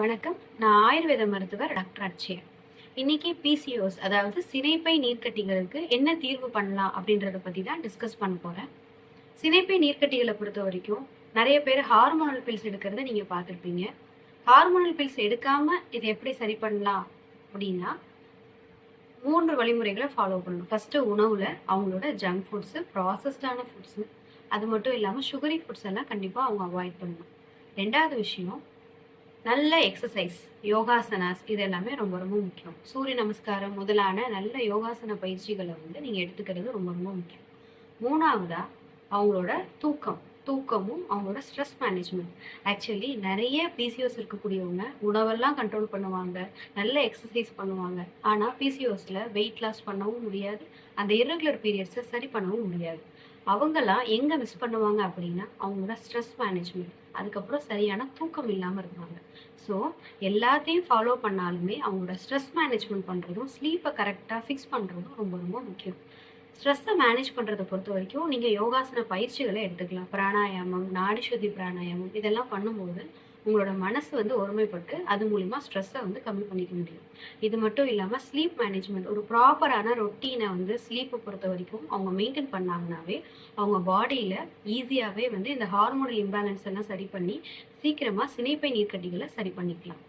வணக்கம். நான் ஆயுர்வேத மருத்துவர் டாக்டர் அட்சயா. இன்னைக்கு பிசிஓஸ் அதாவது சினைப்பை நீர்க்கட்டிகளுக்கு என்ன தீர்வு பண்ணலாம் அப்படின்றத பற்றி தான் டிஸ்கஸ் பண்ண போகிறேன் சினைப்பை நீர்க்கட்டிகளை பொறுத்த வரைக்கும் நிறைய பேர் ஹார்மோனல் பில்ஸ் எடுக்கிறத நீங்கள் பார்த்துருப்பீங்க. ஹார்மோனல் பில்ஸ் எடுக்காமல் இதை எப்படி சரி பண்ணலாம் அப்படின்னா மூன்று வழிமுறைகளை ஃபாலோ பண்ணணும். ஃபஸ்ட்டு உணவில் அவங்களோட ஜங்க் ஃபுட்ஸு ப்ராசஸ்டான ஃபுட்ஸு அது மட்டும் இல்லாமல் சுகரி ஃபுட்ஸ் எல்லாம் கண்டிப்பாக அவங்க அவாய்ட் பண்ணணும். ரெண்டாவது விஷயம் நல்ல எக்ஸசைஸ் யோகாசனாஸ் இது எல்லாமே ரொம்ப ரொம்ப முக்கியம். சூரிய நமஸ்காரம் முதலான நல்ல யோகாசன பயிற்சிகளை வந்து நீங்கள் எடுத்துக்கிறது ரொம்ப ரொம்ப முக்கியம். மூணாவதா அவங்களோட தூக்கம். தூக்கமும் அவங்களோட ஸ்ட்ரெஸ் மேனேஜ்மெண்ட் ஆக்சுவலி நிறைய பிசிஓஸ் இருக்கக்கூடியவங்க உணவெல்லாம் கண்ட்ரோல் பண்ணுவாங்க நல்ல எக்ஸசைஸ் பண்ணுவாங்க. ஆனால் பிசிஓஸில் வெயிட் லாஸ் பண்ணவும் முடியாது அந்த இரகுலர் பீரியட்ஸை சரி பண்ணவும் முடியாது. அவங்கெல்லாம் எங்கே மிஸ் பண்ணுவாங்க அப்படின்னா அவங்களோட ஸ்ட்ரெஸ் மேனேஜ்மெண்ட் அதுக்கப்புறம் சரியான தூக்கம் இல்லாமல் இருப்பாங்க. ஸோ எல்லாத்தையும் ஃபாலோ பண்ணாலுமே அவங்களோட ஸ்ட்ரெஸ் மேனேஜ்மெண்ட் பண்ணுறதும் ஸ்லீப்பை கரெக்டாக ஃபிக்ஸ் பண்ணுறதும் ரொம்ப ரொம்ப முக்கியம். ஸ்ட்ரெஸ்ஸை மேனேஜ் பண்ணுறதை பொறுத்த வரைக்கும் நீங்கள் யோகாசன பயிற்சிகளை எடுத்துக்கலாம். பிராணாயாமம் நாடிசுதி பிராணாயாமம் இதெல்லாம் பண்ணும்போது உங்களோட மனசு வந்து ஒருமைப்பட்டு அது மூலிமா ஸ்ட்ரெஸ்ஸை வந்து கம்மி பண்ணிக்க முடியும். இது மட்டும் இல்லாமல் ஸ்லீப் மேனேஜ்மெண்ட் ஒரு ப்ராப்பரான ரொட்டீனை வந்து ஸ்லீப்பை பொறுத்த வரைக்கும் அவங்க மெயின்டைன் பண்ணாங்கனாவே அவங்க பாடியில் ஈஸியாகவே வந்து இந்த ஹார்மோனல் இம்பேலன்ஸ் எல்லாம் சரி பண்ணி சீக்கிரமாக சினைப்பை நீர்க்கட்டிகளை சரி பண்ணிக்கலாம்.